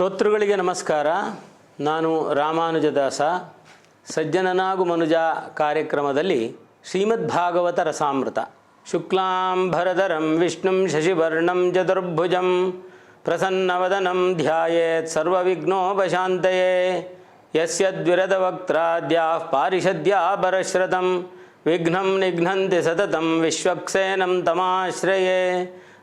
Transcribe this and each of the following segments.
ಶ್ರೋತೃಗಳಿಗೆ ನಮಸ್ಕಾರ. ನಾನು ರಾಮಾನುಜದಾಸ. ಸಜ್ಜನನಾಗು ಮನುಜ ಕಾರ್ಯಕ್ರಮದಲ್ಲಿ ಶ್ರೀಮದ್ ಭಾಗವತ ರಸಾಮೃತ. ಶುಕ್ಲಾಂಬರಧರಂ ವಿಷ್ಣುಂ ಶಶಿವರ್ಣಂ ಚತುರ್ಭುಜಂ ಪ್ರಸನ್ನವದನಂ ಧ್ಯಾಯೇತ್ ಸರ್ವವಿಘ್ನೋಪಶಾಂತಯೇ. ಯಸ್ಯದ್ವಿರದವಕ್ತ್ರಾದ್ಯಾ ಪಾರಿಷದ್ಯಾ ಪರಶ್ರತಂ ವಿಘ್ನಂ ನಿಘ್ನಂತಿ ಸತತಂ ವಿಶ್ವಕ್ಸೇನಂ ತಮಾಶ್ರಯೇ.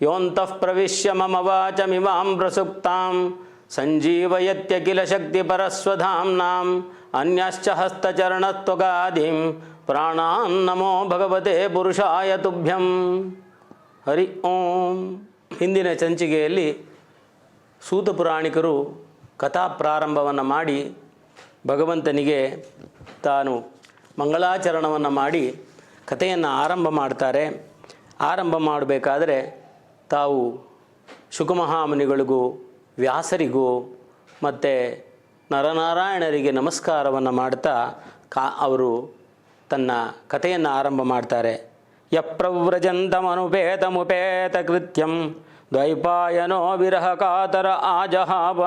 ಯೋಂತಃ ಪ್ರವಿಶ್ಯ ಮಮವಾಚಮಿಮಾಂ ಪ್ರಸುಪ್ತಾಂ ಸಂಜೀವಯತ್ಯ ಕಿಲ ಶಕ್ತಿ ಪರಸ್ವಧಾಂನಾಂ ಅನ್ಯಶ್ಚ ಹಸ್ತಚರಣತ್ವಗಾದಿಂ ಪ್ರಾಣಾನ್ ನಮೋ ಭಗವತೆ ಪುರುಷಾಯ ತುಭ್ಯಂ ಹರಿ ಓಂ ಹಿಂದಿನ ಸಂಚಿಕೆಯಲ್ಲಿ ಸೂತ ಪುರಾಣಿಕರು ಕಥಾ ಪ್ರಾರಂಭವನ್ನು ಮಾಡಿ ಭಗವಂತನಿಗೆ ತಾನು ಮಂಗಳಾಚರಣವನ್ನು ಮಾಡಿ ಕಥೆಯನ್ನು ಆರಂಭ ಮಾಡ್ತಾರೆ. ಆರಂಭ ಮಾಡಬೇಕಾದರೆ ತಾವು ಶುಕಮಹಾಮುನಿಗಳಿಗೂ, ವ್ಯಾಸರಿಗೂ ಮತ್ತು ನರನಾರಾಯಣರಿಗೆ ನಮಸ್ಕಾರವನ್ನು ಮಾಡ್ತಾ ಕಾ, ಅವರು ತನ್ನ ಕಥೆಯನ್ನು ಆರಂಭ ಮಾಡ್ತಾರೆ. ಯಪ್ರವ್ರಜಂತಮನುಪೇತಮುಪೇತ ಕೃತ್ಯಂ ದ್ವೈಪಾಯನೋ ವಿರಹ ಕಾತರ ಆಜಹಾವ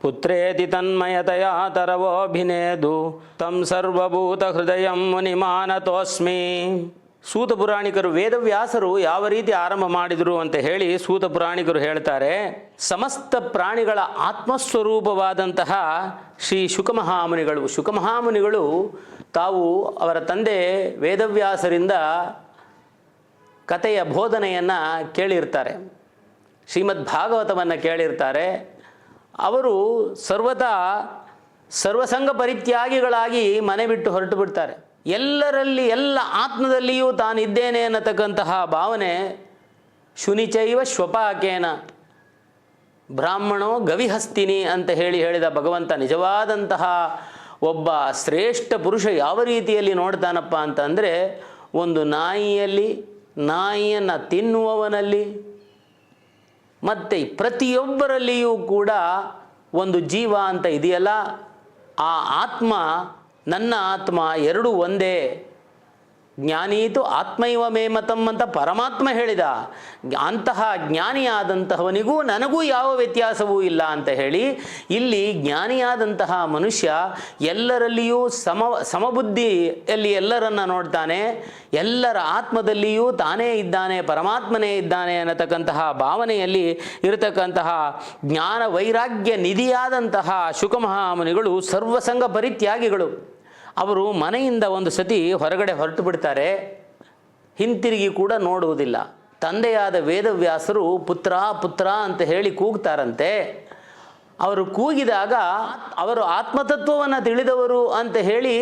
ಪುತ್ರೇತಿ ತನ್ಮಯತಯಾ ತರವೋಭಿನೇದು ತಂ ಸರ್ವಭೂತ ಹೃದಯ ಮುನಿಮಾನತೋಸ್ಮಿ. ಸೂತ ಪುರಾಣಿಕರು, ವೇದವ್ಯಾಸರು ಯಾವ ರೀತಿ ಆರಂಭ ಮಾಡಿದರು ಅಂತ ಹೇಳಿ ಸೂತ ಪುರಾಣಿಕರು ಹೇಳ್ತಾರೆ, ಸಮಸ್ತ ಪ್ರಾಣಿಗಳ ಆತ್ಮಸ್ವರೂಪವಾದಂತಹ ಶ್ರೀ ಶುಕಮಹಾಮುನಿಗಳು. ಶುಕಮಹಾಮುನಿಗಳು ತಾವು ಅವರ ತಂದೆ ವೇದವ್ಯಾಸರಿಂದ ಕಥೆಯ ಬೋಧನೆಯನ್ನು ಕೇಳಿರ್ತಾರೆ. ಶ್ರೀಮದ್ ಭಾಗವತವನ್ನು ಕೇಳಿರ್ತಾರೆ. ಅವರು ಸರ್ವತಾ ಸರ್ವಸಂಗ ಪರಿತ್ಯಾಗಿಗಳಾಗಿ ಮನೆ ಬಿಟ್ಟು ಹೊರಟು ಬಿಡ್ತಾರೆ. ಎಲ್ಲರಲ್ಲಿ ಎಲ್ಲ ಆತ್ಮದಲ್ಲಿಯೂ ತಾನಿದ್ದೇನೆ ಅನ್ನತಕ್ಕಂತಹ ಭಾವನೆ ಶುನಿಚೈವ ಶ್ವಪಾಕೇನ. ಬ್ರಾಹ್ಮಣೋ ಗವಿಹಸ್ತಿನಿ ಅಂತ ಹೇಳಿ ಹೇಳಿದ ಭಗವಂತ ನಿಜವಾದಂತಹ ಒಬ್ಬ ಶ್ರೇಷ್ಠ ಪುರುಷ ಯಾವ ರೀತಿಯಲ್ಲಿ ನೋಡ್ತಾನಪ್ಪ ಅಂತಂದರೆ ಒಂದು ನಾಯಿಯಲ್ಲಿ ನಾಯಿಯನ್ನು ತಿನ್ನುವವನಲ್ಲಿ ಮತ್ತು ಪ್ರತಿಯೊಬ್ಬರಲ್ಲಿಯೂ ಕೂಡ ಒಂದು ಜೀವ ಅಂತ ಇದೆಯಲ್ಲ, ಆ ಆತ್ಮ ನನ್ನ ಆತ್ಮ ಎರಡು ಒಂದೇ. ಜ್ಞಾನೀತು ಆತ್ಮೈವ ಮೇಮತಂ ಅಂತ ಪರಮಾತ್ಮ ಹೇಳಿದ. ಅಂತಹ ಜ್ಞಾನಿಯಾದಂತಹವನಿಗೂ ನನಗೂ ಯಾವ ವ್ಯತ್ಯಾಸವೂ ಇಲ್ಲ ಅಂತ ಹೇಳಿ, ಇಲ್ಲಿ ಜ್ಞಾನಿಯಾದಂತಹ ಮನುಷ್ಯ ಎಲ್ಲರಲ್ಲಿಯೂ ಸಮ, ಸಮಬುದ್ಧಿಯಲ್ಲಿ ಎಲ್ಲರನ್ನ ನೋಡ್ತಾನೆ. ಎಲ್ಲರ ಆತ್ಮದಲ್ಲಿಯೂ ತಾನೇ ಇದ್ದಾನೆ, ಪರಮಾತ್ಮನೇ ಇದ್ದಾನೆ ಅನ್ನತಕ್ಕಂತಹ ಭಾವನೆಯಲ್ಲಿ ಇರತಕ್ಕಂತಹ ಜ್ಞಾನ ವೈರಾಗ್ಯ ನಿಧಿಯಾದಂತಹ ಶುಕಮಹಾಮುನಿಗಳು ಸರ್ವಸಂಗ ಪರಿತ್ಯಾಗಿಗಳು ಅವರು ಮನೆಯಿಂದ ಒಂದು ಸತಿ ಹೊರಗಡೆ ಹೊರಟು ಬಿಡ್ತಾರೆ. ಹಿಂತಿರುಗಿ ಕೂಡ ನೋಡುವುದಿಲ್ಲ. ತಂದೆಯಾದ ವೇದವ್ಯಾಸರು ಪುತ್ರ ಪುತ್ರ ಅಂತ ಹೇಳಿ ಕೂಗ್ತಾರಂತೆ. ಅವರು ಕೂಗಿದಾಗ ಅವರು ಆತ್ಮತತ್ವವನ್ನು ತಿಳಿದವರು ಅಂತ ಹೇಳಿ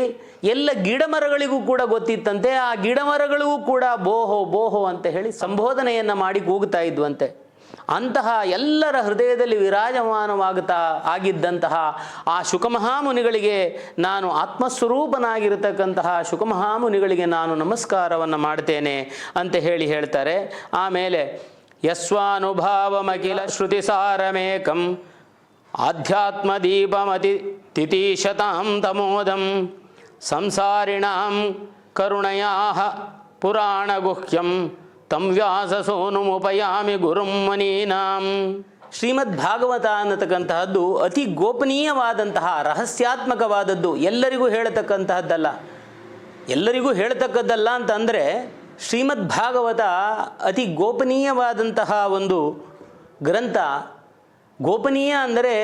ಎಲ್ಲ ಗಿಡಮರಗಳಿಗೂ ಕೂಡ ಗೊತ್ತಿತ್ತಂತೆ. ಆ ಗಿಡಮರಗಳಿಗೂ ಕೂಡ ಬೋಹೋ ಬೋಹೋ ಅಂತ ಹೇಳಿ ಸಂಬೋಧನೆಯನ್ನು ಮಾಡಿ ಕೂಗ್ತಾ ಇದ್ವಂತೆ. ಅಂತಹ ಎಲ್ಲರ ಹೃದಯದಲ್ಲಿ ವಿರಾಜಮಾನವಾಗುತ್ತಾ ಆಗಿದ್ದಂತಹ ಆ ಶುಕಮಹಾಮುನಿಗಳಿಗೆ ನಾನು ಆತ್ಮಸ್ವರೂಪನಾಗಿರತಕ್ಕಂತಹ ಶುಕಮಹಾಮುನಿಗಳಿಗೆ ನಾನು ನಮಸ್ಕಾರವನ್ನು ಮಾಡ್ತೇನೆ ಅಂತ ಹೇಳಿ ಹೇಳ್ತಾರೆ. ಆಮೇಲೆ, ಯಸ್ವಾನುಭಾವಮಖಿಲ ಶ್ರುತಿಸಾರಮೇಕಂ ಆಧ್ಯಾತ್ಮದೀಪಮತಿ ತಿತೀಶತಾಂ ತಮೋದಂ ಸಂಸಾರಿಣಾಂ ಕರುಣಯಾ ಪುರಾಣಗುಹ್ಯಂ ತಂ ವ್ಯಾಸಸೋನುಮುಪಯಾಮಿ ಗುರುಂ ಮನೀನಾಂ. ಶ್ರೀಮದ್ ಭಾಗವತ ಅನ್ನತಕ್ಕಂತಹದ್ದು ಅತಿ ಗೋಪನೀಯವಾದಂತಹ ರಹಸ್ಯಾತ್ಮಕವಾದದ್ದು ಎಲ್ಲರಿಗೂ ಹೇಳತಕ್ಕಂತಹದ್ದಲ್ಲ. ಎಲ್ಲರಿಗೂ ಹೇಳತಕ್ಕದ್ದಲ್ಲ ಅಂತಂದರೆ ಶ್ರೀಮದ್ ಭಾಗವತ ಅತಿ ಗೋಪನೀಯವಾದಂತಹ ಒಂದು ಗ್ರಂಥ. ಗೋಪನೀಯ ಅಂದರೆ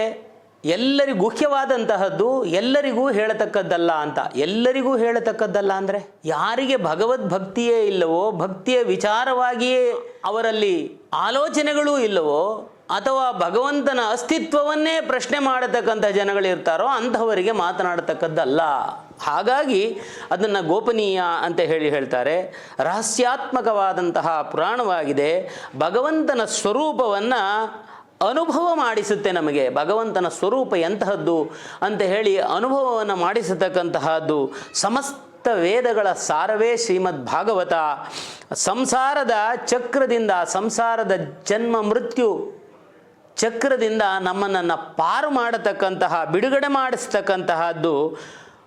ಎಲ್ಲರಿಗೂ ಗುಹ್ಯವಾದಂತಹದ್ದು ಎಲ್ಲರಿಗೂ ಹೇಳತಕ್ಕದ್ದಲ್ಲ ಅಂತ. ಎಲ್ಲರಿಗೂ ಹೇಳತಕ್ಕದ್ದಲ್ಲ ಅಂದರೆ ಯಾರಿಗೆ ಭಗವದ್ ಭಕ್ತಿಯೇ ಇಲ್ಲವೋ, ಭಕ್ತಿಯ ವಿಚಾರವಾಗಿಯೇ ಅವರಲ್ಲಿ ಆಲೋಚನೆಗಳೂ ಇಲ್ಲವೋ, ಅಥವಾ ಭಗವಂತನ ಅಸ್ತಿತ್ವವನ್ನೇ ಪ್ರಶ್ನೆ ಮಾಡತಕ್ಕಂಥ ಜನಗಳಿರ್ತಾರೋ ಅಂಥವರಿಗೆ ಮಾತನಾಡತಕ್ಕದ್ದಲ್ಲ. ಹಾಗಾಗಿ ಅದನ್ನು ಗೋಪನೀಯ ಅಂತ ಹೇಳಿ ಹೇಳ್ತಾರೆ. ರಹಸ್ಯಾತ್ಮಕವಾದಂತಹ ಪುರಾಣವಾಗಿದೆ. ಭಗವಂತನ ಸ್ವರೂಪವನ್ನು ಅನುಭವ ಮಾಡಿಸುತ್ತೆ ನಮಗೆ. ಭಗವಂತನ ಸ್ವರೂಪ ಎಂತಹದ್ದು ಅಂತ ಹೇಳಿ ಅನುಭವವನ್ನು ಮಾಡಿಸತಕ್ಕಂತಹದ್ದು ಸಮಸ್ತ ವೇದಗಳ ಸಾರವೇ ಶ್ರೀಮದ್ ಭಾಗವತ ಸಂಸಾರದ ಚಕ್ರದಿಂದ, ಸಂಸಾರದ ಜನ್ಮ ಮೃತ್ಯು ಚಕ್ರದಿಂದ ನಮ್ಮನ್ನು ಪಾರು ಮಾಡತಕ್ಕಂತಹ, ಬಿಡುಗಡೆ ಮಾಡಿಸ್ತಕ್ಕಂತಹದ್ದು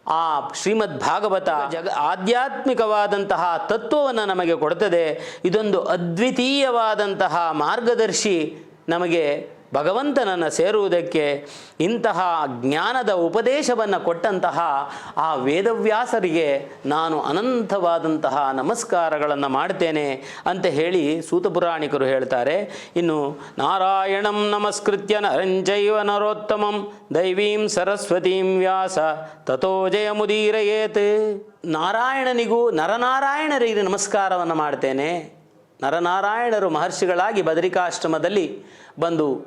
ಆ ಶ್ರೀಮದ್ ಭಾಗವತ ಜಗ ಆಧ್ಯಾತ್ಮಿಕವಾದಂತಹ ತತ್ವವನ್ನು ನಮಗೆ ಕೊಡುತ್ತದೆ ಇದೊಂದು ಅದ್ವಿತೀಯವಾದಂತಹ ಮಾರ್ಗದರ್ಶಿ ನಮಗೆ ಭಗವಂತನನ್ನು ಸೇರುವುದಕ್ಕೆ ಇಂತಹ ಜ್ಞಾನದ ಉಪದೇಶವನ್ನು ಕೊಟ್ಟಂತಹ ಆ ವೇದವ್ಯಾಸರಿಗೆ ನಾನು ಅನಂತವಾದಂತಹ ನಮಸ್ಕಾರಗಳನ್ನು ಮಾಡ್ತೇನೆ ಅಂತ ಹೇಳಿ ಸೂತಪುರಾಣಿಕರು ಹೇಳ್ತಾರೆ. ಇನ್ನು ನಾರಾಯಣಂ ನಮಸ್ಕೃತ್ಯ ನರಂಜೈವ ನರೋತ್ತಮಂ ದೈವೀಂ ಸರಸ್ವತೀಂ ವ್ಯಾಸ ತಥೋ ಜಯಮುದೀರಯೇತ್. ನಾರಾಯಣನಿಗೂ ನರನಾರಾಯಣರಿಗೆ ನಮಸ್ಕಾರವನ್ನು ಮಾಡ್ತೇನೆ. ನರನಾರಾಯಣರು ಮಹರ್ಷಿಗಳಾಗಿ ಬದರಿಕಾಶ್ರಮದಲ್ಲಿ ಬಂದು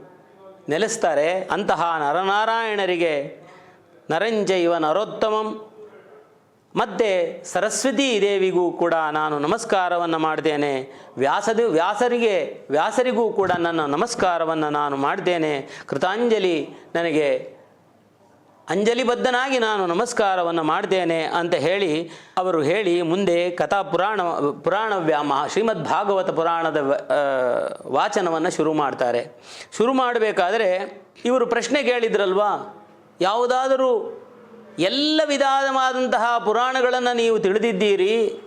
ನೆಲೆಸ್ತಾರೆ. ಅಂತಹ ನರನಾರಾಯಣರಿಗೆ ನರಂಜೈವ ನರೋತ್ತಮಂ. ಮತ್ತು ಸರಸ್ವತಿ ದೇವಿಗೂ ಕೂಡ ನಾನು ನಮಸ್ಕಾರವನ್ನು ಮಾಡ್ತೇನೆ. ವ್ಯಾಸದ, ವ್ಯಾಸರಿಗೆ, ವ್ಯಾಸರಿಗೂ ಕೂಡ ನನ್ನ ನಮಸ್ಕಾರವನ್ನು ನಾನು ಮಾಡ್ತೇನೆ. ಕೃತಾಂಜಲಿ ನನಗೆ ಅಂಜಲಿಬದ್ಧನಾಗಿ ನಾನು ನಮಸ್ಕಾರವನ್ನು ಮಾಡ್ತೇನೆ ಅಂತ ಹೇಳಿ ಅವರು ಹೇಳಿ ಮುಂದೆ ಕಥಾ ಪುರಾಣ ಪುರಾಣ ವ್ಯಾಮ, ಶ್ರೀಮದ್ ಭಾಗವತ ಪುರಾಣದ ವಾಚನವನ್ನು ಶುರು ಮಾಡ್ತಾರೆ. ಶುರು ಮಾಡಬೇಕಾದ್ರೆ ಇವರು ಪ್ರಶ್ನೆ ಕೇಳಿದ್ರಲ್ವಾ? ಯಾವುದಾದರೂ ಎಲ್ಲ ವಿಧವಾದಂತಹ ಪುರಾಣಗಳನ್ನು ನೀವು ತಿಳಿದಿದ್ದೀರಿ?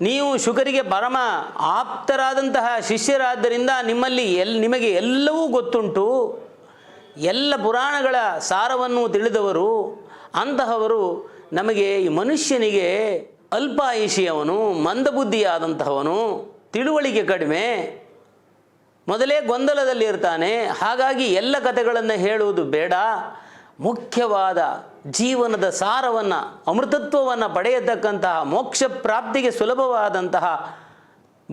ನೀವು ಶುಕರಿಗೆ ಪರಮ ಆಪ್ತರಾದಂತಹ ಶಿಷ್ಯರಾದ್ದರಿಂದ ನಿಮ್ಮಲ್ಲಿ ಎಲ್, ನಿಮಗೆ ಎಲ್ಲವೂ ಗೊತ್ತುಂಟು. ಎಲ್ಲ ಪುರಾಣಗಳ ಸಾರವನ್ನು ತಿಳಿದವರು, ಅಂತಹವರು ನಮಗೆ ಈ ಮನುಷ್ಯನಿಗೆ ಅಲ್ಪಾಯುಷಿಯವನು ಮಂದಬುದ್ಧಿಯಾದಂತಹವನು, ತಿಳುವಳಿಕೆ ಕಡಿಮೆ. ಮೊದಲೇ ಗೊಂದಲದಲ್ಲಿ ಇರ್ತಾನೆ. ಹಾಗಾಗಿ ಎಲ್ಲ ಕಥೆಗಳನ್ನು ಹೇಳುವುದು ಬೇಡ. ಮುಖ್ಯವಾದ ಜೀವನದ ಸಾರವನ್ನು, ಅಮೃತತ್ವವನ್ನು ಪಡೆಯತಕ್ಕಂತಹ ಮೋಕ್ಷ ಪ್ರಾಪ್ತಿಗೆ ಸುಲಭವಾದಂತಹ,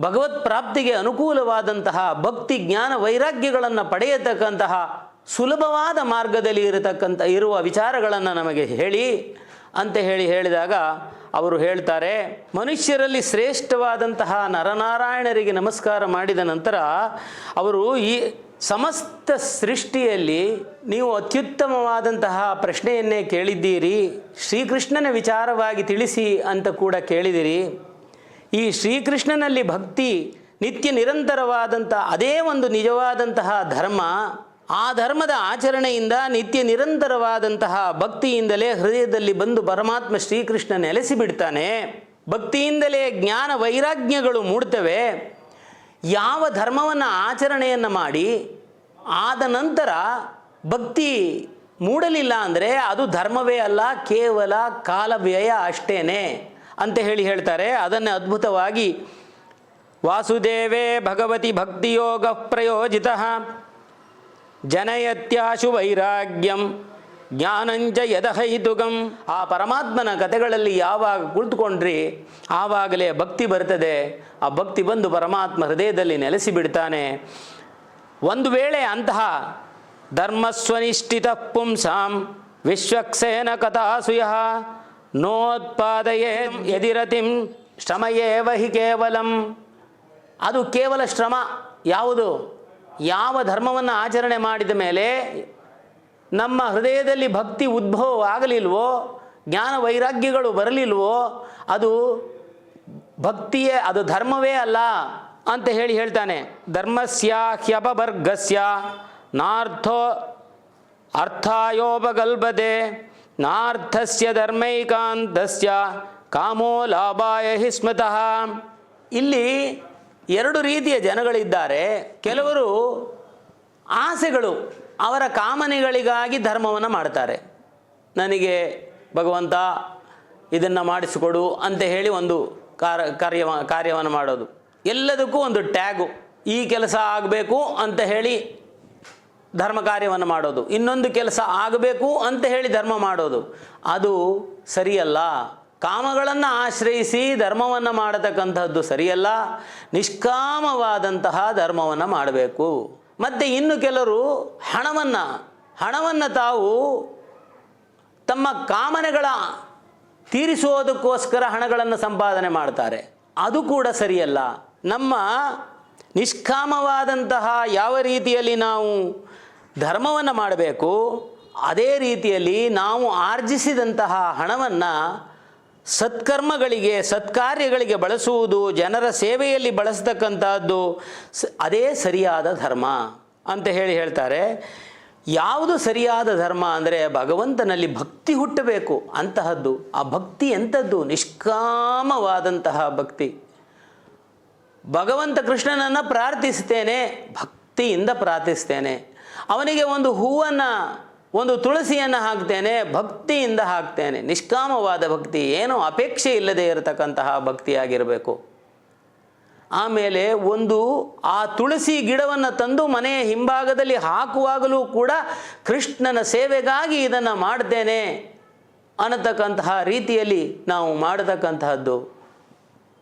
ಭಗವತ್ ಪ್ರಾಪ್ತಿಗೆ ಅನುಕೂಲವಾದಂತಹ, ಭಕ್ತಿ, ಜ್ಞಾನ, ವೈರಾಗ್ಯಗಳನ್ನು ಪಡೆಯತಕ್ಕಂತಹ ಸುಲಭವಾದ ಮಾರ್ಗದಲ್ಲಿ ಇರತಕ್ಕಂಥ, ಇರುವ ವಿಚಾರಗಳನ್ನು ನಮಗೆ ಹೇಳಿ ಅಂತ ಹೇಳಿ ಹೇಳಿದಾಗ ಅವರು ಹೇಳ್ತಾರೆ, ಮನುಷ್ಯರಲ್ಲಿ ಶ್ರೇಷ್ಠವಾದಂತಹ ನರನಾರಾಯಣರಿಗೆ ನಮಸ್ಕಾರ ಮಾಡಿದ ನಂತರ ಅವರು ಈ ಸಮಸ್ತ ಸೃಷ್ಟಿಯಲ್ಲಿ ನೀವು ಅತ್ಯುತ್ತಮವಾದಂತಹ ಪ್ರಶ್ನೆಯನ್ನೇ ಕೇಳಿದ್ದೀರಿ, ಶ್ರೀಕೃಷ್ಣನ ವಿಚಾರವಾಗಿ ತಿಳಿಸಿ ಅಂತ ಕೂಡ ಕೇಳಿದಿರಿ. ಈ ಶ್ರೀಕೃಷ್ಣನಲ್ಲಿ ಭಕ್ತಿ, ನಿತ್ಯ ನಿರಂತರವಾದಂಥ ಅದೇ ಒಂದು ನಿಜವಾದಂತಹ ಧರ್ಮ ಆ ಧರ್ಮದ ಆಚರಣೆಯಿಂದ ನಿತ್ಯ ನಿರಂತರವಾದಂತಹ ಭಕ್ತಿಯಿಂದಲೇ ಹೃದಯದಲ್ಲಿ ಬಂದು ಪರಮಾತ್ಮ ಶ್ರೀಕೃಷ್ಣ ನೆಲೆಸಿಬಿಡ್ತಾನೆ. ಭಕ್ತಿಯಿಂದಲೇ ಜ್ಞಾನ ವೈರಾಗ್ಯಗಳು ಮೂಡ್ತವೆ. ಯಾವ ಧರ್ಮವನ್ನು ಆಚರಣೆಯನ್ನು ಮಾಡಿ ಆದ ನಂತರ ಭಕ್ತಿ ಮೂಡಲಿಲ್ಲ ಅಂದರೆ ಅದು ಧರ್ಮವೇ ಅಲ್ಲ, ಕೇವಲ ಕಾಲವ್ಯಯ ಅಷ್ಟೇನೆ ಅಂತ ಹೇಳಿ ಹೇಳ್ತಾರೆ. ಅದನ್ನು ಅದ್ಭುತವಾಗಿ ವಾಸುದೇವೇ ಭಗವತಿ ಭಕ್ತಿಯೋಗ ಪ್ರಯೋಜಿತ. ಜನಯತ್ಯಾಶು ವೈರಾಗ್ಯಂ. ಜ್ಞಾನಂಚ ಯದಹೈತುಕಂ. ಆ ಪರಮಾತ್ಮನ ಕಥೆಗಳಲ್ಲಿ ಯಾವಾಗ ಕುಳಿತುಕೊಂಡ್ರಿ, ಆವಾಗಲೇ ಭಕ್ತಿ ಬರ್ತದೆ. ಆ ಭಕ್ತಿ ಬಂದು ಪರಮಾತ್ಮ ಹೃದಯದಲ್ಲಿ ನೆಲೆಸಿ ಬಿಡ್ತಾನೆ. ಒಂದು ವೇಳೆ ಅಂತಹ ಧರ್ಮಸ್ವನಿಷ್ಠಿತ ಪುಂಸಾಂ ವಿಶ್ವಕ್ಸೇನ ಕಥಾಸುಯ ನೋತ್ಪಾದಯೇ ಯದಿರತಿಂ ಶ್ರಮಯೇವ ಹಿ ಕೇವಲಂ. ಅದು ಕೇವಲ ಶ್ರಮ ಯಾವುದು? ಯಾವ ಧರ್ಮವನ್ನು ಆಚರಣೆ ಮಾಡಿದ ಮೇಲೆ ನಮ್ಮ ಹೃದಯದಲ್ಲಿ ಭಕ್ತಿ ಉದ್ಭವ ಆಗಲಿಲ್ವೋ, ಜ್ಞಾನ ವೈರಾಗ್ಯಗಳು ಬರಲಿಲ್ವೋ, ಅದು ಭಕ್ತಿಯೇ, ಅದು ಧರ್ಮವೇ ಅಲ್ಲ ಅಂತ ಹೇಳಿ ಹೇಳ್ತಾನೆ. ಧರ್ಮಸ್ಯ ಹ್ಯಪವರ್ಗಸ್ಯ ನಾರ್ಥೋ ಅರ್ಥಾಯೋಪಗಲ್ಭದೆ ನಾರ್ಥಸ್ಯ ಧರ್ಮೈಕಾಂತಸ್ಯ ಕಾಮೋ ಲಾಭಾಯ ಹಿ ಸ್ಮೃತಃ. ಇಲ್ಲಿ ಎರಡು ರೀತಿಯ ಜನಗಳಿದ್ದಾರೆ. ಕೆಲವರು ಆಸೆಗಳು ಅವರ ಕಾಮನೆಗಳಿಗಾಗಿ ಧರ್ಮವನ್ನು ಮಾಡ್ತಾರೆ. ನನಗೆ ಭಗವಂತ ಇದನ್ನು ಮಾಡಿಸಿಕೊಡು ಅಂತ ಹೇಳಿ ಒಂದು ಕಾರ ಕಾರ್ಯ ಕಾರ್ಯವನ್ನು ಮಾಡೋದು. ಎಲ್ಲದಕ್ಕೂ ಒಂದು ಟ್ಯಾಗು. ಈ ಕೆಲಸ ಆಗಬೇಕು ಅಂತ ಹೇಳಿ ಧರ್ಮ ಕಾರ್ಯವನ್ನು ಮಾಡೋದು. ಇನ್ನೊಂದು ಕೆಲಸ ಆಗಬೇಕು ಅಂತ ಹೇಳಿ ಧರ್ಮ ಮಾಡೋದು. ಅದು ಸರಿಯಲ್ಲ. ಕಾಮಗಳನ್ನು ಆಶ್ರಯಿಸಿ ಧರ್ಮವನ್ನು ಮಾಡತಕ್ಕಂಥದ್ದು ಸರಿಯಲ್ಲ? ನಿಷ್ಕಾಮವಾದಂತಹ ಧರ್ಮವನ್ನು ಮಾಡಬೇಕು. ಮತ್ತು ಇನ್ನು ಕೆಲವರು ಹಣವನ್ನು ಹಣವನ್ನು ತಾವು ತಮ್ಮ ಕಾಮನೆಗಳ ತೀರಿಸುವುದಕ್ಕೋಸ್ಕರ ಹಣಗಳನ್ನು ಸಂಪಾದನೆ ಮಾಡ್ತಾರೆ. ಅದು ಕೂಡ ಸರಿಯಲ್ಲ. ನಮ್ಮ ನಿಷ್ಕಾಮವಾದಂತಹ ಯಾವ ರೀತಿಯಲ್ಲಿ ನಾವು ಧರ್ಮವನ್ನು ಮಾಡಬೇಕು, ಅದೇ ರೀತಿಯಲ್ಲಿ ನಾವು ಆರ್ಜಿಸಿದಂತಹ ಹಣವನ್ನು ಸತ್ಕರ್ಮಗಳಿಗೆ, ಸತ್ಕಾರ್ಯಗಳಿಗೆ ಬಳಸುವುದು, ಜನರ ಸೇವೆಯಲ್ಲಿ ಬಳಸತಕ್ಕಂಥದ್ದು ಅದೇ ಸರಿಯಾದ ಧರ್ಮ ಅಂತ ಹೇಳಿ ಹೇಳ್ತಾರೆ. ಯಾವುದು ಸರಿಯಾದ ಧರ್ಮ ಅಂದರೆ ಭಗವಂತನಲ್ಲಿ ಭಕ್ತಿ ಹುಟ್ಟಬೇಕು ಅಂತಹದ್ದು. ಆ ಭಕ್ತಿ ಎಂಥದ್ದು? ನಿಷ್ಕಾಮವಾದಂತಹ ಭಕ್ತಿ. ಭಗವಂತ ಕೃಷ್ಣನನ್ನು ಪ್ರಾರ್ಥಿಸ್ತೇನೆ, ಭಕ್ತಿಯಿಂದ ಪ್ರಾರ್ಥಿಸ್ತೇನೆ. ಅವನಿಗೆ ಒಂದು ಹೂವನ್ನು ಒಂದು ತುಳಸಿಯನ್ನು ಹಾಕ್ತೇನೆ, ಭಕ್ತಿಯಿಂದ ಹಾಕ್ತೇನೆ. ನಿಷ್ಕಾಮವಾದ ಭಕ್ತಿ, ಏನು ಅಪೇಕ್ಷೆ ಇಲ್ಲದೆ ಇರತಕ್ಕಂತಹ ಭಕ್ತಿಯಾಗಿರಬೇಕು. ಆಮೇಲೆ ಒಂದು ಆ ತುಳಸಿ ಗಿಡವನ್ನು ತಂದು ಮನೆಯ ಹಿಂಭಾಗದಲ್ಲಿ ಹಾಕುವಾಗಲೂ ಕೂಡ ಕೃಷ್ಣನ ಸೇವೆಗಾಗಿ ಇದನ್ನು ಮಾಡ್ತೇನೆ ಅನ್ನತಕ್ಕಂತಹ ರೀತಿಯಲ್ಲಿ ನಾವು ಮಾಡತಕ್ಕಂತಹದ್ದು.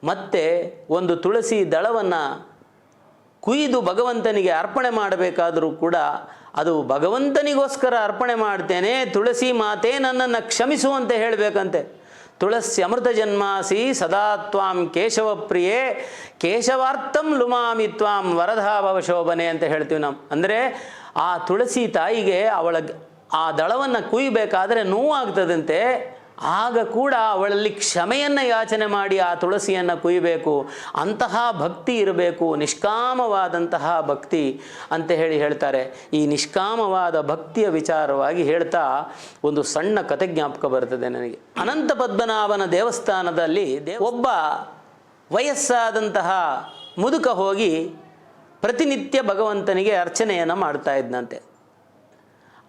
ಮತ್ತೆ ಒಂದು ತುಳಸಿ ದಳವನ್ನು ಕುಯ್ದು ಭಗವಂತನಿಗೆ ಅರ್ಪಣೆ ಮಾಡಬೇಕಾದರೂ ಕೂಡ ಅದು ಭಗವಂತನಿಗೋಸ್ಕರ ಅರ್ಪಣೆ ಮಾಡ್ತೇನೆ, ತುಳಸಿ ಮಾತೆ ನನ್ನನ್ನು ಕ್ಷಮಿಸುವಂತೆ ಹೇಳಬೇಕಂತೆ. ತುಳಸಿ ಅಮೃತ ಜನ್ಮಾಸಿ ಸದಾ ತ್ವಾಂ ಕೇಶವ ಪ್ರಿಯೇ, ಕೇಶವಾರ್ಥಂ ಲುಮಾಮಿ ತ್ವಾಂ ವರದಾಭವ ಶೋಭನೆ ಅಂತ ಹೇಳ್ತೀವಿ ನಾವು. ಅಂದರೆ ಆ ತುಳಸಿ ತಾಯಿಗೆ ಅವಳ ಆ ದಳವನ್ನು ಕುಯ್ಬೇಕಾದ್ರೆ ನೋವಾಗ್ತದಂತೆ. ಆಗ ಕೂಡ ಅವಳಲ್ಲಿ ಕ್ಷಮೆಯನ್ನು ಯಾಚನೆ ಮಾಡಿ ಆ ತುಳಸಿಯನ್ನು ಕುಯ್ಯಬೇಕು ಅಂತಹ ಭಕ್ತಿ ಇರಬೇಕು, ನಿಷ್ಕಾಮವಾದಂತಹ ಭಕ್ತಿ ಅಂತ ಹೇಳಿ ಹೇಳ್ತಾರೆ. ಈ ನಿಷ್ಕಾಮವಾದ ಭಕ್ತಿಯ ವಿಚಾರವಾಗಿ ಹೇಳ್ತಾ ಒಂದು ಸಣ್ಣ ಕತೆ ಜ್ಞಾಪಕ ಬರ್ತದೆ ನನಗೆ. ಅನಂತ ಪದ್ಮನಾಭನ ದೇವಸ್ಥಾನದಲ್ಲಿ ಒಬ್ಬ ವಯಸ್ಸಾದಂತಹ ಮುದುಕ ಹೋಗಿ ಪ್ರತಿನಿತ್ಯ ಭಗವಂತನಿಗೆ ಅರ್ಚನೆಯನ್ನು ಮಾಡ್ತಾ ಇದ್ದಂತೆ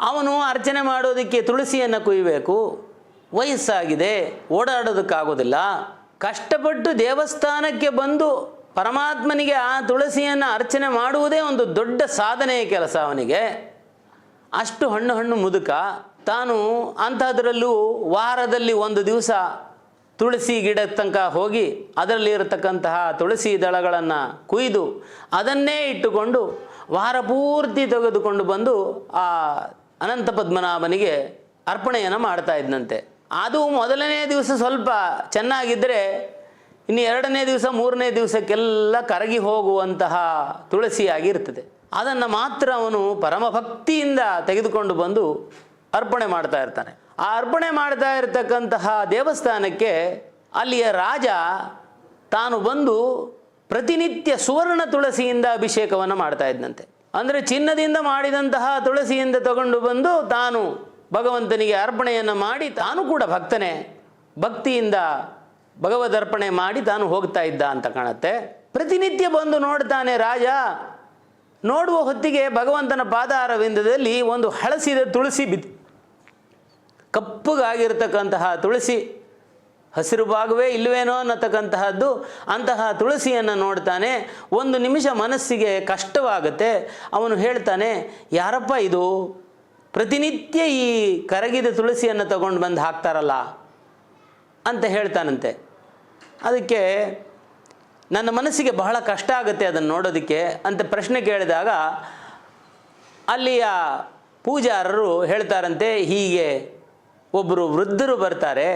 ಅವನು ಅರ್ಚನೆ ಮಾಡೋದಕ್ಕೆ ತುಳಸಿಯನ್ನು ಕುಯ್ಯಬೇಕು ವಯಸ್ಸಾಗಿದೆ, ಓಡಾಡೋದಕ್ಕಾಗೋದಿಲ್ಲ. ಕಷ್ಟಪಟ್ಟು ದೇವಸ್ಥಾನಕ್ಕೆ ಬಂದು ಪರಮಾತ್ಮನಿಗೆ ಆ ತುಳಸಿಯನ್ನು ಅರ್ಚನೆ ಮಾಡುವುದೇ ಒಂದು ದೊಡ್ಡ ಸಾಧನೆಯ ಕೆಲಸ ಅವನಿಗೆ. ಅಷ್ಟು ಹಣ್ಣು ಹಣ್ಣು ಮುದುಕ, ತಾನು ಅಂಥದ್ರಲ್ಲೂ ವಾರದಲ್ಲಿ ಒಂದು ದಿವಸ ತುಳಸಿ ಗಿಡದ ತನಕ ಹೋಗಿ ಅದರಲ್ಲಿ ಇರತಕ್ಕಂತಹ ತುಳಸಿ ದಳಗಳನ್ನು ಕುಯ್ದು ಅದನ್ನೇ ಇಟ್ಟುಕೊಂಡು ವಾರ ಪೂರ್ತಿ ತೆಗೆದುಕೊಂಡು ಬಂದು ಆ ಅನಂತ ಪದ್ಮನಾಭನಿಗೆ ಅರ್ಪಣೆಯನ್ನು ಮಾಡ್ತಾ ಇದ್ದಂತೆ ಅದು ಮೊದಲನೇ ದಿವಸ ಸ್ವಲ್ಪ ಚೆನ್ನಾಗಿದ್ದರೆ ಇನ್ನು ಎರಡನೇ ದಿವಸ, ಮೂರನೇ ದಿವಸಕ್ಕೆಲ್ಲ ಕರಗಿ ಹೋಗುವಂತಹ ತುಳಸಿಯಾಗಿರ್ತದೆ ಅದನ್ನು ಮಾತ್ರ ಅವನು ಪರಮಭಕ್ತಿಯಿಂದ ತೆಗೆದುಕೊಂಡು ಬಂದು ಅರ್ಪಣೆ ಮಾಡ್ತಾ ಇರ್ತಾನೆ. ಆ ಅರ್ಪಣೆ ಮಾಡ್ತಾ ಇರತಕ್ಕಂತಹ ದೇವಸ್ಥಾನಕ್ಕೆ ಅಲ್ಲಿಯ ರಾಜ ತಾನು ಬಂದು ಪ್ರತಿನಿತ್ಯ ಸುವರ್ಣ ತುಳಸಿಯಿಂದ ಅಭಿಷೇಕವನ್ನು ಮಾಡ್ತಾ ಇದ್ದಂತೆ ಅಂದರೆ ಚಿನ್ನದಿಂದ ಮಾಡಿದಂತಹ ತುಳಸಿಯಿಂದ ತಗೊಂಡು ಬಂದು ತಾನು ಭಗವಂತನಿಗೆ ಅರ್ಪಣೆಯನ್ನು ಮಾಡಿ ತಾನು ಕೂಡ ಭಕ್ತನೇ. ಭಕ್ತಿಯಿಂದ ಭಗವದರ್ಪಣೆ ಮಾಡಿ ತಾನು ಹೋಗ್ತಾ ಇದ್ದ ಅಂತ ಕಾಣುತ್ತೆ. ಪ್ರತಿನಿತ್ಯ ಬಂದು ನೋಡ್ತಾನೆ ರಾಜ. ನೋಡುವ ಹೊತ್ತಿಗೆ ಭಗವಂತನ ಪಾದಾರವಿಂದದಲ್ಲಿ ಒಂದು ಹಳಸಿದ ತುಳಸಿ ಬಿತ್ತು ಕಪ್ಪಗಾಗಿರ್ತಕ್ಕಂತಹ ತುಳಸಿ, ಹಸಿರು ಭಾಗವೇ ಇಲ್ಲವೇನೋ ಅನ್ನತಕ್ಕಂತಹದ್ದು, ಅಂತಹ ತುಳಸಿಯನ್ನು ನೋಡ್ತಾನೆ. ಒಂದು ನಿಮಿಷ ಮನಸ್ಸಿಗೆ ಕಷ್ಟವಾಗುತ್ತೆ. ಅವನು ಹೇಳ್ತಾನೆ, ಯಾರಪ್ಪ ಇದು? ಪ್ರತಿನಿತ್ಯ ಈ ಕರಗಿದ ತುಳಸಿಯನ್ನು ತಗೊಂಡು ಬಂದು ಹಾಕ್ತಾರಲ್ಲ ಅಂತ ಹೇಳ್ತಾನಂತೆ. ಅದಕ್ಕೆ ನನ್ನ ಮನಸ್ಸಿಗೆ ಬಹಳ ಕಷ್ಟ ಆಗುತ್ತೆ ಅದನ್ನು ನೋಡೋದಕ್ಕೆ ಅಂತ ಪ್ರಶ್ನೆ ಕೇಳಿದಾಗ ಅಲ್ಲಿಯ ಪೂಜಾರರು ಹೇಳ್ತಾರಂತೆ, ಹೀಗೆ ಒಬ್ಬರು ವೃದ್ಧರು ಬರ್ತಾರೆ,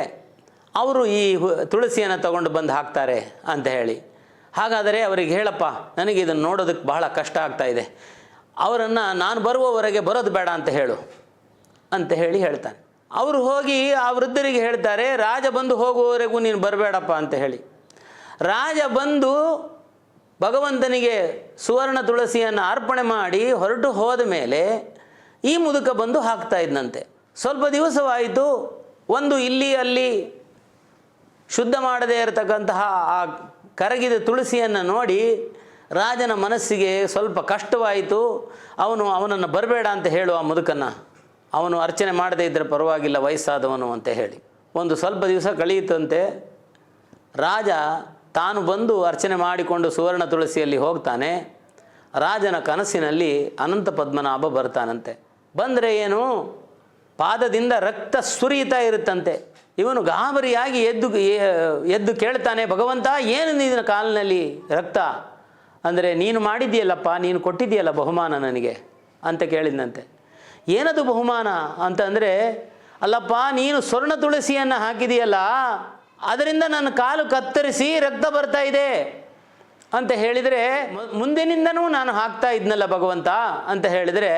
ಅವರು ಈ ತುಳಸಿಯನ್ನು ತಗೊಂಡು ಬಂದು ಹಾಕ್ತಾರೆ ಅಂತ ಹೇಳಿ. ಹಾಗಾದರೆ ಅವರಿಗೆ ಹೇಳಪ್ಪ, ನನಗೆ ಇದನ್ನು ನೋಡೋದಕ್ಕೆ ಬಹಳ ಕಷ್ಟ ಆಗ್ತಾ ಇದೆ. ಅವರನ್ನು ನಾನು ಬರುವವರೆಗೆ ಬರೋದು ಬೇಡ ಅಂತ ಹೇಳು ಅಂತ ಹೇಳಿ ಹೇಳ್ತಾನೆ. ಅವರು ಹೋಗಿ ಆ ವೃದ್ಧರಿಗೆ ಹೇಳ್ತಾರೆ, ರಾಜ ಬಂದು ಹೋಗುವವರೆಗೂ ನೀನು ಬರಬೇಡಪ್ಪ ಅಂತ ಹೇಳಿ. ರಾಜ ಬಂದು ಭಗವಂತನಿಗೆ ಸುವರ್ಣ ತುಳಸಿಯನ್ನು ಅರ್ಪಣೆ ಮಾಡಿ ಹೊರಟು ಹೋದ ಮೇಲೆ ಈ ಮುದುಕ ಬಂದು ಹಾಕ್ತಾ ಇದ್ದಂತೆ ಸ್ವಲ್ಪ ದಿವಸವಾಯಿತು, ಒಂದು ಇಲ್ಲಿ ಅಲ್ಲಿ ಶುದ್ಧ ಮಾಡದೇ ಇರತಕ್ಕಂತಹ ಆ ಕರಗಿದ ತುಳಸಿಯನ್ನು ನೋಡಿ ರಾಜನ ಮನಸ್ಸಿಗೆ ಸ್ವಲ್ಪ ಕಷ್ಟವಾಯಿತು. ಅವನು ಅವನನ್ನು ಬರಬೇಡ ಅಂತ ಹೇಳು ಆ ಮುದುಕನ್ನು. ಅವನು ಅರ್ಚನೆ ಮಾಡದೇ ಇದ್ದರೆ ಪರವಾಗಿಲ್ಲ, ವಯಸ್ಸಾದವನು ಅಂತ ಹೇಳಿ. ಒಂದು ಸ್ವಲ್ಪ ದಿವಸ ಕಳೆಯಿತಂತೆ. ರಾಜ ತಾನು ಬಂದು ಅರ್ಚನೆ ಮಾಡಿಕೊಂಡು ಸುವರ್ಣ ತುಳಸಿಯಲ್ಲಿ ಹೋಗ್ತಾನೆ. ರಾಜನ ಕನಸಿನಲ್ಲಿ ಅನಂತ ಪದ್ಮನಾಭ ಬರ್ತಾನಂತೆ. ಬಂದರೆ ಏನು? ಪಾದದಿಂದ ರಕ್ತ ಸುರಿಯುತ್ತಾ ಇರುತ್ತಂತೆ. ಇವನು ಗಾಬರಿಯಾಗಿ ಎದ್ದು ಎದ್ದು ಕೇಳ್ತಾನೆ, ಭಗವಂತ, ಏನು ನಿನ್ನ ಕಾಲಿನಲ್ಲಿ ರಕ್ತ? ಅಂದರೆ ನೀನು ಮಾಡಿದ್ದೀಯಲ್ಲಪ್ಪ, ನೀನು ಕೊಟ್ಟಿದ್ದೀಯಲ್ಲ ಬಹುಮಾನ ನನಗೆ ಅಂತ ಕೇಳಿದಂತೆ ಏನದು ಬಹುಮಾನ ಅಂತಂದರೆ, ಅಲ್ಲಪ್ಪ, ನೀನು ಸ್ವರ್ಣ ತುಳಸಿಯನ್ನು ಹಾಕಿದೆಯಲ್ಲ ಅದರಿಂದ ನನ್ನ ಕಾಲು ಕತ್ತರಿಸಿ ರಕ್ತ ಬರ್ತಾ ಇದೆ ಅಂತ ಹೇಳಿದರೆ ಮುಂದಿನಿಂದನೂ ನಾನು ಹಾಕ್ತಾ ಇದ್ನಲ್ಲ ಭಗವಂತ ಅಂತ ಹೇಳಿದರೆ,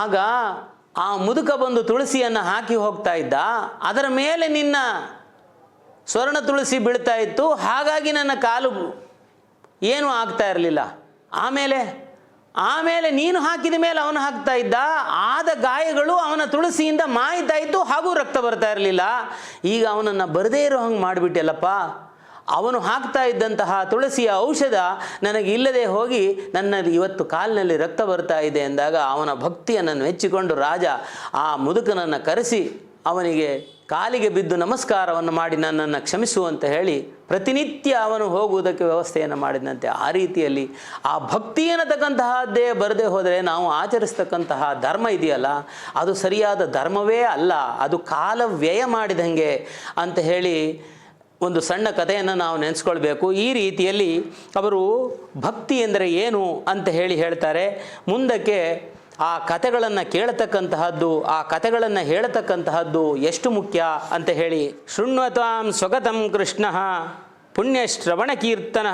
ಆಗ ಆ ಮುದುಕ ಬಂದು ತುಳಸಿಯನ್ನು ಹಾಕಿ ಹೋಗ್ತಾ ಇದ್ದ. ಅದರ ಮೇಲೆ ನಿನ್ನ ಸ್ವರ್ಣ ತುಳಸಿ ಬೀಳ್ತಾ ಇತ್ತು. ಹಾಗಾಗಿ ನನ್ನ ಕಾಲು ಏನೂ ಆಗ್ತಾ ಇರಲಿಲ್ಲ. ಆಮೇಲೆ ಆಮೇಲೆ ನೀನು ಹಾಕಿದ ಮೇಲೆ ಅವನು ಹಾಕ್ತಾ ಇದ್ದ, ಆದ ಗಾಯಗಳು ಅವನ ತುಳಸಿಯಿಂದ ಮಾಯ್ತಾ ಇತ್ತು, ಹಾಗೂ ರಕ್ತ ಬರ್ತಾ ಇರಲಿಲ್ಲ. ಈಗ ಅವನನ್ನು ಬರದೇ ಇರೋ ಹಂಗೆ ಮಾಡಿಬಿಟ್ಟಲ್ಲಪ್ಪ. ಅವನು ಹಾಕ್ತಾ ಇದ್ದಂತಹ ತುಳಸಿಯ ಔಷಧ ನನಗೆ ಇಲ್ಲದೆ ಹೋಗಿ ನನ್ನ ಇವತ್ತು ಕಾಲಿನಲ್ಲಿ ರಕ್ತ ಬರ್ತಾ ಇದೆ ಎಂದಾಗ ಅವನ ಭಕ್ತಿಯನ್ನು ಮೆಚ್ಚಿಕೊಂಡು ರಾಜ ಆ ಮುದುಕನನ್ನು ಕರೆಸಿ ಅವನಿಗೆ ಕಾಲಿಗೆ ಬಿದ್ದು ನಮಸ್ಕಾರವನ್ನು ಮಾಡಿ ನನ್ನನ್ನು ಕ್ಷಮಿಸು ಅಂತ ಹೇಳಿ ಪ್ರತಿನಿತ್ಯ ಅವನು ಹೋಗುವುದಕ್ಕೆ ವ್ಯವಸ್ಥೆಯನ್ನು ಮಾಡಿದಂತೆ ಆ ರೀತಿಯಲ್ಲಿ ಆ ಭಕ್ತಿ ಅನ್ನತಕ್ಕಂತಹದ್ದೇ ಬರದೇ ಹೋದರೆ ನಾವು ಆಚರಿಸ್ತಕ್ಕಂತಹ ಧರ್ಮ ಇದೆಯಲ್ಲ, ಅದು ಸರಿಯಾದ ಧರ್ಮವೇ ಅಲ್ಲ, ಅದು ಕಾಲ ವ್ಯಯ ಮಾಡಿದಂಗೆ ಅಂತ ಹೇಳಿ ಒಂದು ಸಣ್ಣ ಕಥೆಯನ್ನು ನಾವು ನೆನೆಸ್ಕೊಳ್ಬೇಕು. ಈ ರೀತಿಯಲ್ಲಿ ಅವರು ಭಕ್ತಿ ಎಂದರೆ ಏನು ಅಂತ ಹೇಳಿ ಹೇಳ್ತಾರೆ. ಮುಂದಕ್ಕೆ ಆ ಕಥೆಗಳನ್ನು ಕೇಳತಕ್ಕಂತಹದ್ದು, ಆ ಕಥೆಗಳನ್ನು ಹೇಳತಕ್ಕಂತಹದ್ದು ಎಷ್ಟು ಮುಖ್ಯ ಅಂತ ಹೇಳಿ. ಶೃಣ್ವತಾಂ ಸ್ವಗತಂ ಕೃಷ್ಣ, ಪುಣ್ಯಶ್ರವಣ ಕೀರ್ತನ,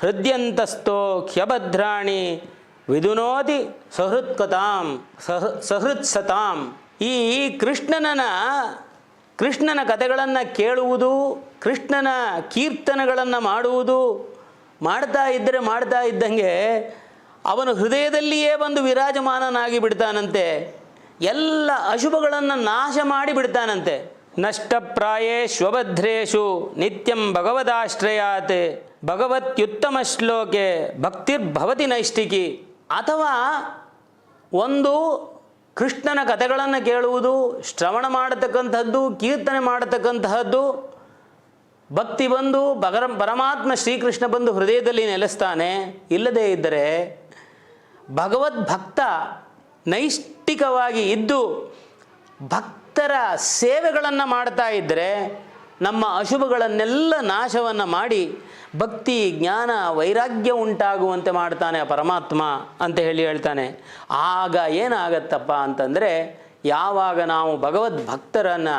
ಹೃದಯಂತಸ್ಥೋ ಖ್ಯಭದ್ರಾಣಿ ವಿದುನೋತಿ ಸಹೃತ್ಕತಾಂ ಸಹ, ಸಹೃತ್ಸತಾಂ. ಈ ಕೃಷ್ಣನನ, ಕೃಷ್ಣನ ಕಥೆಗಳನ್ನು ಕೇಳುವುದು, ಕೃಷ್ಣನ ಕೀರ್ತನಗಳನ್ನು ಮಾಡುವುದು, ಮಾಡ್ತಾ ಇದ್ದರೆ ಮಾಡ್ತಾ ಇದ್ದಂಗೆ ಅವನು ಹೃದಯದಲ್ಲಿಯೇ ಬಂದು ವಿರಾಜಮಾನನಾಗಿ ಬಿಡ್ತಾನಂತೆ. ಎಲ್ಲ ಅಶುಭಗಳನ್ನು ನಾಶ ಮಾಡಿ ಬಿಡ್ತಾನಂತೆ. ನಷ್ಟಪ್ರಾಯೇ ಶ್ವಭದ್ರೇಶು ನಿತ್ಯಂ ಭಗವದಾಶ್ರಯಾತ್ ಭಗವತ್ಯುತ್ತಮ ಶ್ಲೋಕೆ ಭಕ್ತಿರ್ಭವತಿ ನೈಷ್ಠಿಕಿ. ಅಥವಾ ಒಂದು ಕೃಷ್ಣನ ಕಥೆಗಳನ್ನು ಕೇಳುವುದು, ಶ್ರವಣ ಮಾಡತಕ್ಕಂಥದ್ದು, ಕೀರ್ತನೆ ಮಾಡತಕ್ಕಂತಹದ್ದು ಭಕ್ತಿ ಬಂದು ಭಗರ ಪರಮಾತ್ಮ ಶ್ರೀಕೃಷ್ಣ ಬಂದು ಹೃದಯದಲ್ಲಿ ನೆಲೆಸ್ತಾನೆ. ಇಲ್ಲದೇ ಇದ್ದರೆ ಭಗವದ್ಭಕ್ತ ನೈಷ್ಠಿಕವಾಗಿ ಇದ್ದು ಭಕ್ತರ ಸೇವೆಗಳನ್ನು ಮಾಡ್ತಾ ಇದ್ದರೆ ನಮ್ಮ ಅಶುಭಗಳನ್ನೆಲ್ಲ ನಾಶವನ್ನು ಮಾಡಿ ಭಕ್ತಿ, ಜ್ಞಾನ, ವೈರಾಗ್ಯ ಉಂಟಾಗುವಂತೆ ಮಾಡ್ತಾನೆ ಪರಮಾತ್ಮ ಅಂತ ಹೇಳಿ ಹೇಳ್ತಾನೆ. ಆಗ ಏನಾಗತ್ತಪ್ಪ ಅಂತಂದರೆ ಯಾವಾಗ ನಾವು ಭಗವದ್ ಭಕ್ತರನ್ನು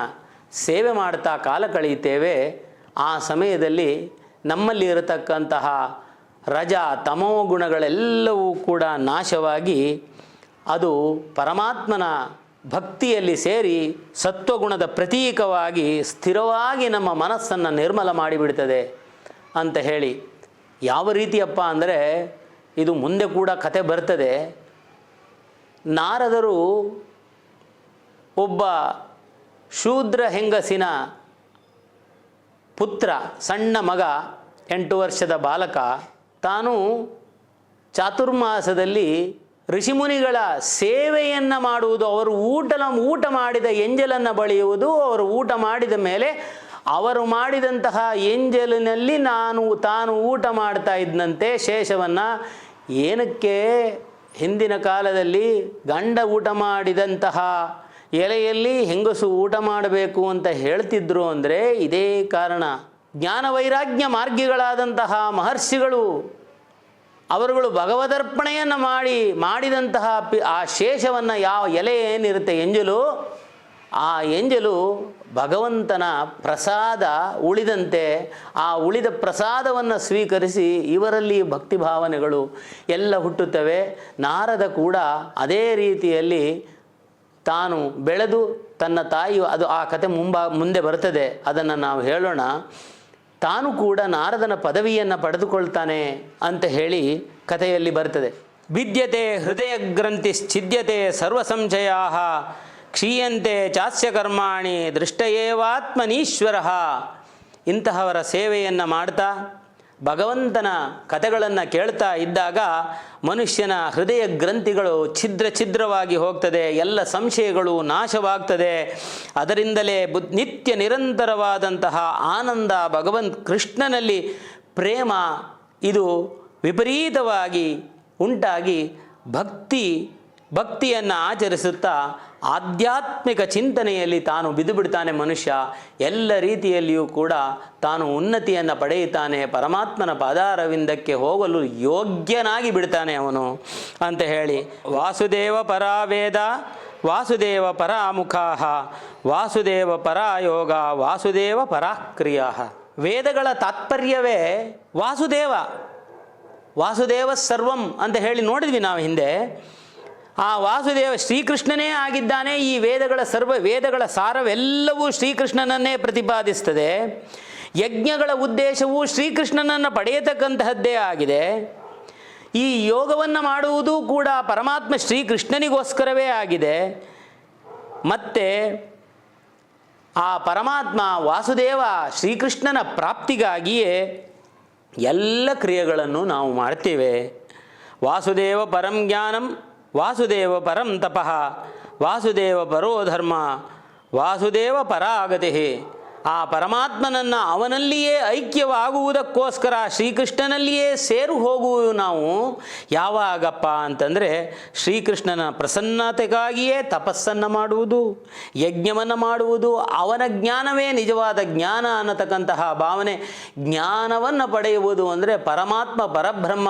ಸೇವೆ ಮಾಡ್ತಾ ಕಾಲ ಕಳೆಯುತ್ತೇವೆ, ಆ ಸಮಯದಲ್ಲಿ ನಮ್ಮಲ್ಲಿ ಇರತಕ್ಕಂತಹ ರಜ ತಮೋ ಗುಣಗಳೆಲ್ಲವೂ ಕೂಡ ನಾಶವಾಗಿ ಅದು ಪರಮಾತ್ಮನ ಭಕ್ತಿಯಲ್ಲಿ ಸೇರಿ ಸತ್ವಗುಣದ ಪ್ರತೀಕವಾಗಿ ಸ್ಥಿರವಾಗಿ ನಮ್ಮ ಮನಸ್ಸನ್ನು ನಿರ್ಮಲ ಮಾಡಿಬಿಡ್ತದೆ ಅಂತ ಹೇಳಿ ಯಾವ ರೀತಿಯಪ್ಪ ಅಂದರೆ ಇದು ಮುಂದೆ ಕೂಡ ಕತೆ ಬರ್ತದೆ. ನಾರದರು ಒಬ್ಬ ಶೂದ್ರ ಹೆಂಗಸಿನ ಪುತ್ರ, ಸಣ್ಣ ಮಗ, ಎಂಟು ವರ್ಷದ ಬಾಲಕ ತಾನು ಚಾತುರ್ಮಾಸದಲ್ಲಿ ಋಷಿಮುನಿಗಳ ಸೇವೆಯನ್ನು ಮಾಡುವುದು, ಅವರು ಊಟ ಊಟ ಮಾಡಿದ ಎಂಜಲನ್ನು ಬಳಿಯುವುದು, ಅವರು ಊಟ ಮಾಡಿದ ಮೇಲೆ ಅವರು ಮಾಡಿದಂತಹ ಎಂಜಲಿನಲ್ಲಿ ನಾನು, ತಾನು ಊಟ ಮಾಡ್ತಾ ಇದ್ದಂತೆ ಶೇಷವನ್ನು. ಏನಕ್ಕೆ? ಹಿಂದಿನ ಕಾಲದಲ್ಲಿ ಗಂಡ ಊಟ ಮಾಡಿದಂತಹ ಎಲೆಯಲ್ಲಿ ಹೆಂಗಸು ಊಟ ಮಾಡಬೇಕು ಅಂತ ಹೇಳ್ತಿದ್ರು ಅಂದರೆ ಇದೇ ಕಾರಣ. ಜ್ಞಾನ ವೈರಾಗ್ಯ ಮಾರ್ಗಿಗಳಾದಂತಹ ಮಹರ್ಷಿಗಳು ಅವರುಗಳು ಭಗವದರ್ಪಣೆಯನ್ನು ಮಾಡಿ, ಮಾಡಿದಂತಹ ಪಿ, ಆ ಶೇಷವನ್ನು ಯಾವ ಎಲೆ ಏನಿರುತ್ತೆ ಎಂಜಲು, ಆ ಎಂಜಲು ಭಗವಂತನ ಪ್ರಸಾದ ಉಳಿದಂತೆ ಆ ಉಳಿದ ಪ್ರಸಾದವನ್ನು ಸ್ವೀಕರಿಸಿ ಇವರಲ್ಲಿ ಭಕ್ತಿ ಭಾವನೆಗಳು ಎಲ್ಲ ಹುಟ್ಟುತ್ತವೆ. ನಾರದ ಕೂಡ ಅದೇ ರೀತಿಯಲ್ಲಿ ತಾನು ಬೆಳೆದು ತನ್ನ ತಾಯಿ ಅದು ಆ ಕತೆ ಮುಂಬಾ, ಮುಂದೆ ಬರ್ತದೆ. ಅದನ್ನು ನಾವು ಹೇಳೋಣ. ತಾನು ಕೂಡ ನಾರದನ ಪದವಿಯನ್ನು ಪಡೆದುಕೊಳ್ತಾನೆ ಅಂತ ಹೇಳಿ ಕಥೆಯಲ್ಲಿ ಬರ್ತದೆ. ಭಿದ್ಯತೆ ಹೃದಯ ಗ್ರಂಥಿಶ್ಚಿದ್ಯತೆ ಸರ್ವ ಸಂಶಯಾ ಕ್ಷೀಯಂತೆ ಚಾಸ್ಯ ಕರ್ಮಾಣಿ ದೃಷ್ಟಯೇವಾತ್ಮನೀಶ್ವರ. ಇಂತಹವರ ಸೇವೆಯನ್ನು ಮಾಡ್ತಾ ಭಗವಂತನ ಕಥೆಗಳನ್ನು ಕೇಳ್ತಾ ಇದ್ದಾಗ ಮನುಷ್ಯನ ಹೃದಯ ಗ್ರಂಥಿಗಳು ಛಿದ್ರ ಛಿದ್ರವಾಗಿ ಹೋಗ್ತದೆ, ಎಲ್ಲ ಸಂಶಯಗಳು ನಾಶವಾಗ್ತದೆ. ಅದರಿಂದಲೇ ಬುದ್, ನಿತ್ಯ ನಿರಂತರವಾದಂತಹ ಆನಂದ ಭಗವಂತ ಕೃಷ್ಣನಲ್ಲಿ ಪ್ರೇಮ ಇದು ವಿಪರೀತವಾಗಿ ಉಂಟಾಗಿ ಭಕ್ತಿ ಭಕ್ತಿಯನ್ನು ಆಚರಿಸುತ್ತಾ ಆಧ್ಯಾತ್ಮಿಕ ಚಿಂತನೆಯಲ್ಲಿ ತಾನು ಬಿದ್ದು ಬಿಡ್ತಾನೆ ಮನುಷ್ಯ, ಎಲ್ಲ ರೀತಿಯಲ್ಲಿಯೂ ಕೂಡ ತಾನು ಉನ್ನತಿಯನ್ನು ಪಡೆಯುತ್ತಾನೆ, ಪರಮಾತ್ಮನ ಪಾದಾರವಿಂದಕ್ಕೆ ಹೋಗಲು ಯೋಗ್ಯನಾಗಿ ಬಿಡ್ತಾನೆ ಅವನು ಅಂತ ಹೇಳಿ. ವಾಸುದೇವ ಪರಾವೇದ ವಾಸುದೇವ ಪರಾಮುಖಾ ವಾಸುದೇವ ಪರಾಯೋಗ ವಾಸುದೇವ ಪರಾಕ್ರಿಯಾ ವೇದಗಳ ತಾತ್ಪರ್ಯವೇ ವಾಸುದೇವ. ವಾಸುದೇವ ಸರ್ವಂ ಅಂತ ಹೇಳಿ ನೋಡಿದ್ವಿ ನಾವು ಹಿಂದೆ. ಆ ವಾಸುದೇವ ಶ್ರೀಕೃಷ್ಣನೇ ಆಗಿದ್ದಾನೆ. ಈ ವೇದಗಳ ಸರ್ವ ವೇದಗಳ ಸಾರವೆಲ್ಲವೂ ಶ್ರೀಕೃಷ್ಣನನ್ನೇ ಪ್ರತಿಪಾದಿಸ್ತದೆ. ಯಜ್ಞಗಳ ಉದ್ದೇಶವು ಶ್ರೀಕೃಷ್ಣನನ್ನು ಪಡೆಯತಕ್ಕಂತಹದ್ದೇ ಆಗಿದೆ. ಈ ಯೋಗವನ್ನು ಮಾಡುವುದು ಕೂಡ ಪರಮಾತ್ಮ ಶ್ರೀಕೃಷ್ಣನಿಗೋಸ್ಕರವೇ ಆಗಿದೆ. ಮತ್ತು ಆ ಪರಮಾತ್ಮ ವಾಸುದೇವ ಶ್ರೀಕೃಷ್ಣನ ಪ್ರಾಪ್ತಿಗಾಗಿಯೇ ಎಲ್ಲ ಕ್ರಿಯೆಗಳನ್ನು ನಾವು ಮಾಡ್ತೇವೆ. ವಾಸುದೇವ ಪರಂ ಜ್ಞಾನಂ ವಾಸುದೇವ ಪರಂ ತಪಃ, ವಾಸುದೇವ ಪರೋ ಧರ್ಮ, ವಾಸುದೇವ ಪರಾಗತಿ. ಆ ಪರಮಾತ್ಮನನ್ನು ಅವನಲ್ಲಿಯೇ ಐಕ್ಯವಾಗುವುದಕ್ಕೋಸ್ಕರ ಶ್ರೀಕೃಷ್ಣನಲ್ಲಿಯೇ ಸೇರು ಹೋಗುವುದು ನಾವು. ಯಾವಾಗಪ್ಪ ಅಂತಂದರೆ ಶ್ರೀಕೃಷ್ಣನ ಪ್ರಸನ್ನತೆಗಾಗಿಯೇ ತಪಸ್ಸನ್ನು ಮಾಡುವುದು, ಯಜ್ಞವನ್ನು ಮಾಡುವುದು, ಅವನ ಜ್ಞಾನವೇ ನಿಜವಾದ ಜ್ಞಾನ ಅನ್ನತಕ್ಕಂತಹ ಭಾವನೆ ಜ್ಞಾನವನ್ನು ಪಡೆಯುವುದು ಅಂದರೆ ಪರಮಾತ್ಮ ಪರಬ್ರಹ್ಮ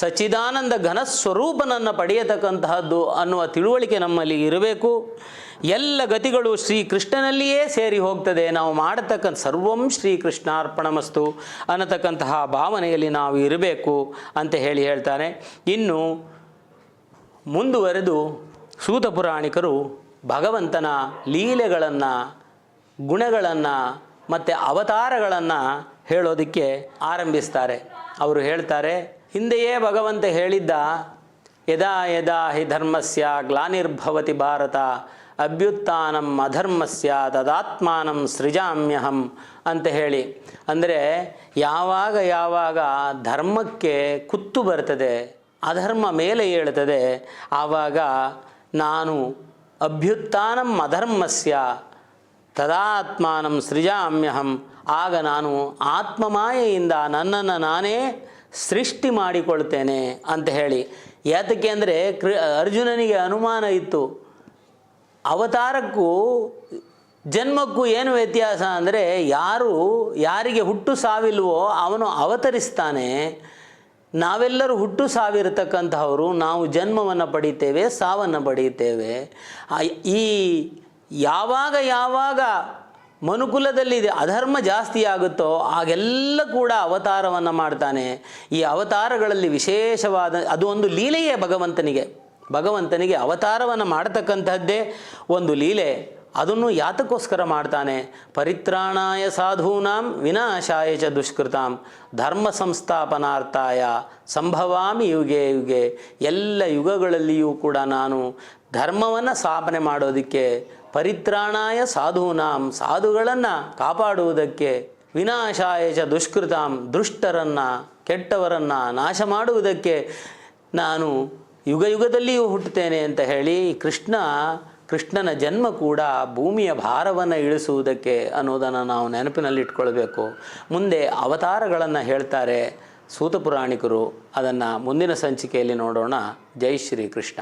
ಸಚ್ಚಿದಾನಂದ ಘನ ಸ್ವರೂಪನನ್ನು ಪಡೆಯತಕ್ಕಂತಹದ್ದು ಅನ್ನುವ ತಿಳುವಳಿಕೆ ನಮ್ಮಲ್ಲಿ ಇರಬೇಕು. ಎಲ್ಲ ಗತಿಗಳು ಶ್ರೀಕೃಷ್ಣನಲ್ಲಿಯೇ ಸೇರಿ ಹೋಗ್ತದೆ. ನಾವು ಮಾಡತಕ್ಕಂಥ ಸರ್ವಂ ಶ್ರೀಕೃಷ್ಣಾರ್ಪಣಮಸ್ತು ಅನ್ನತಕ್ಕಂತಹ ಭಾವನೆಯಲ್ಲಿ ನಾವು ಇರಬೇಕು ಅಂತ ಹೇಳಿ ಹೇಳ್ತಾನೆ. ಇನ್ನು ಮುಂದುವರೆದು ಸೂತ ಪುರಾಣಿಕರು ಭಗವಂತನ ಲೀಲೆಗಳನ್ನು, ಗುಣಗಳನ್ನು ಮತ್ತು ಅವತಾರಗಳನ್ನು ಹೇಳೋದಕ್ಕೆ ಆರಂಭಿಸ್ತಾರೆ. ಅವರು ಹೇಳ್ತಾರೆ ಹಿಂದೆಯೇ ಭಗವಂತ ಹೇಳಿದ್ದ, ಯದಾ ಯದಾ ಹಿ ಧರ್ಮಸ್ಯ ಗ್ಲಾನಿರ್ಭವತಿ ಭಾರತ, ಅಭ್ಯುತ್ಥಾನಂ ಅಧರ್ಮಸ್ಯ ತದಾತ್ಮಾನಂ ಸೃಜಾಮ್ಯಹಂ ಅಂತ ಹೇಳಿ. ಅಂದರೆ ಯಾವಾಗ ಯಾವಾಗ ಧರ್ಮಕ್ಕೆ ಕುತ್ತು ಬರ್ತದೆ, ಅಧರ್ಮ ಮೇಲೆ ಏಳ್ತದೆ ಆವಾಗ ನಾನು ಅಭ್ಯುತ್ಥಾನಂ ಅಧರ್ಮಸ್ಯ ತದಾತ್ಮಾನಂ ಸೃಜಾಮ್ಯಹಂ, ಆಗ ನಾನು ಆತ್ಮಮಾಯೆಯಿಂದ ನನ್ನನ್ನು ನಾನೇ ಸೃಷ್ಟಿ ಮಾಡಿಕೊಳ್ತೇನೆ ಅಂತ ಹೇಳಿ. ಯಾತಕ್ಕೆ ಅಂದರೆ ಕೃ, ಅರ್ಜುನನಿಗೆ ಅನುಮಾನ ಇತ್ತು. ಅವತಾರಕ್ಕೂ ಜನ್ಮಕ್ಕೂ ಏನು ವ್ಯತ್ಯಾಸ ಅಂದರೆ ಯಾರು, ಯಾರಿಗೆ ಹುಟ್ಟು ಸಾವಿಲ್ವೋ ಅವನು ಅವತರಿಸ್ತಾನೆ. ನಾವೆಲ್ಲರೂ ಹುಟ್ಟು ಸಾವಿರತಕ್ಕಂತಹವರು, ನಾವು ಜನ್ಮವನ್ನು ಪಡೀತೇವೆ, ಸಾವನ್ನು ಪಡೆಯುತ್ತೇವೆ ಈ ಯಾವಾಗ ಯಾವಾಗ ಮನುಕುಲದಲ್ಲಿ ಅಧರ್ಮ ಜಾಸ್ತಿ ಆಗುತ್ತೋ, ಆಗೆಲ್ಲ ಕೂಡ ಅವತಾರವನ್ನು ಮಾಡ್ತಾನೆ. ಈ ಅವತಾರಗಳಲ್ಲಿ ವಿಶೇಷವಾದ, ಅದು ಒಂದು ಲೀಲೆಯೇ ಭಗವಂತನಿಗೆ. ಭಗವಂತನಿಗೆ ಅವತಾರವನ್ನು ಮಾಡತಕ್ಕಂತಹದ್ದೇ ಒಂದು ಲೀಲೆ. ಅದನ್ನು ಯಾತಕ್ಕೋಸ್ಕರ ಮಾಡ್ತಾನೆ? ಪರಿತ್ರಾಣಾಯ ಸಾಧೂನಾಂ ವಿನಾಶಾಯ ಚ ದುಷ್ಕೃತಾಂ. ಧರ್ಮ ಸಂಸ್ಥಾಪನಾರ್ಥಾಯ ಸಂಭವಾಮಿ ಯುಗೆ ಯುಗೆ. ಎಲ್ಲ ಯುಗಗಳಲ್ಲಿಯೂ ಕೂಡ ನಾನು ಧರ್ಮವನ್ನು ಸ್ಥಾಪನೆ ಮಾಡೋದಕ್ಕೆ ಪರಿತ್ರಾಣಾಯ ಸಾಧೂನಾಂ, ಸಾಧುಗಳನ್ನು ಕಾಪಾಡುವುದಕ್ಕೆ ವಿನಾಶಾಯ ಚ ದುಷ್ಕೃತಾಂ, ದುಷ್ಟರನ್ನು, ಕೆಟ್ಟವರನ್ನು ನಾಶ ಮಾಡುವುದಕ್ಕೆ ನಾನು ಯುಗ ಯುಗದಲ್ಲಿಯೂ ಹುಟ್ಟುತ್ತೇನೆ ಅಂತ ಹೇಳಿ ಕೃಷ್ಣ, ಕೃಷ್ಣನ ಜನ್ಮ ಕೂಡ ಭೂಮಿಯ ಭಾರವನ್ನು ಇಳಿಸುವುದಕ್ಕೆ ಅನ್ನೋದನ್ನು ನಾವು ನೆನಪಿನಲ್ಲಿಟ್ಕೊಳ್ಬೇಕು. ಮುಂದೆ ಅವತಾರಗಳನ್ನು ಹೇಳ್ತಾರೆ ಸೂತ ಪುರಾಣಿಕರು ಅದನ್ನು ಮುಂದಿನ ಸಂಚಿಕೆಯಲ್ಲಿ ನೋಡೋಣ. ಜೈ ಶ್ರೀ ಕೃಷ್ಣ